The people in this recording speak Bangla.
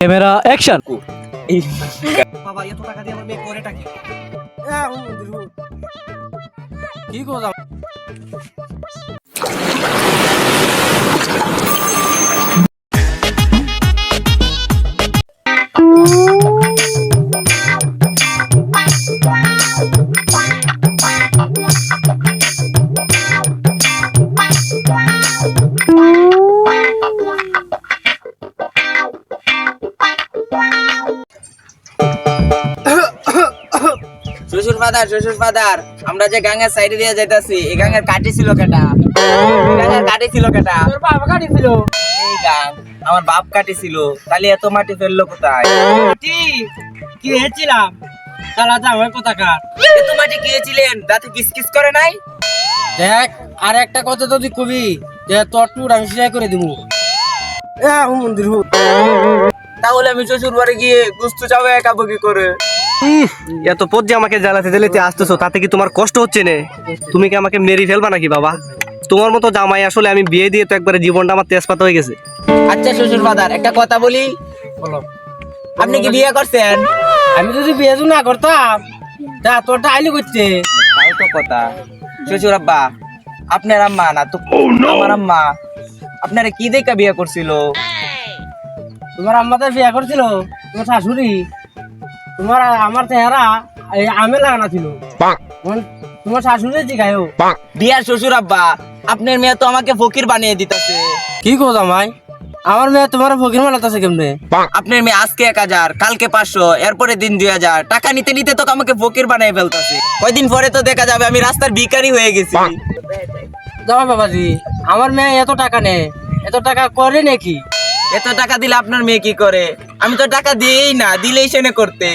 ক্যামেরা অ্যাকশন বাবা এত টাকা দিয়ে আমার মেয়ে কি? কি গো শ্বশুর ফাদার শ্বশুর ফাদার আমরা যে গাঙ্গের সাইডে দিয়ে যাইতাছি এই গাঙ্গের কাটি ছিল কেটা? গাঙ্গের কাটি ছিল কেটা? তোর বাবা কাটিছিল এই গাং আমার বাপ কাটি ছিল। তাহলে এত মাটি ফেলল কোথায়? কি কি হয়েছিলাম তালা জামাই কোথাকার? এত মাটি গিয়েছিলেন দাঁতে কিস কিস করে নাই? দেখ আর একটা কথা তো তুই কবি যে তোর টুর আমি সেলাই করে দিব মন্দির হোক তাহলে আমি শ্বশুর বাড়ি গিয়ে গুস্তু যাব একা বকি করে। এত পথ যে আমাকে জ্বালাতে জ্বালাতে আসতেছো তাতে কি তোমার কষ্ট হচ্ছে না? তুমি কি আমাকে মেরি ফেলবা নাকি বাবা? তোমার মতো জামাই আসলে আমি বিয়ে দিয়ে তো একবারে জীবনটা আমার তেজপাত হয়ে গেছে। আচ্ছা শ্বশুর ফাদার একটা কথা বলি। বলো। আপনি কি বিয়ে করছেন? আমি যদি বিয়ে যদি না করতাম তা তোরটা আইলি করছে তাও তো কথা। শ্বশুর আব্বা আপনার আম্মা না তো আমার আম্মা আপনারা কি দেখা বিয়ে করছিল? তোমার আম্মাতে বিয়া করছিল তোমার শাশুড়ি তোমার আমার চেহারা এই আমে লাগানো ছিল। তোমার শাশুড়ি জিগায়ও বিয়ার শ্বশুর আব্বা আপনার মেয়ে তো আমাকে ফকির বানিয়ে দিতেছে। কি গো জামাই? আমার মেয়ে তোমার ফকির মালাতেছে কেমনে? আপনার মেয়ে আজকে এক হাজার কালকে পাঁচশো এরপরে দিন দুই হাজার। টাকা নিতে নিতে তো আমাকে ফকির বানিয়ে ফেলতেছে। কয়দিন পরে তো দেখা যাবে আমি রাস্তার ভিখারি হয়ে গেছি। জামাই বাবাজি আমার মেয়ে এত টাকা নেই এত টাকা করে নাকি এত টাকা দিলে আপনার মেয়ে কি করে? আমি তো টাকা দিই না, দিলেই সেনে করতে।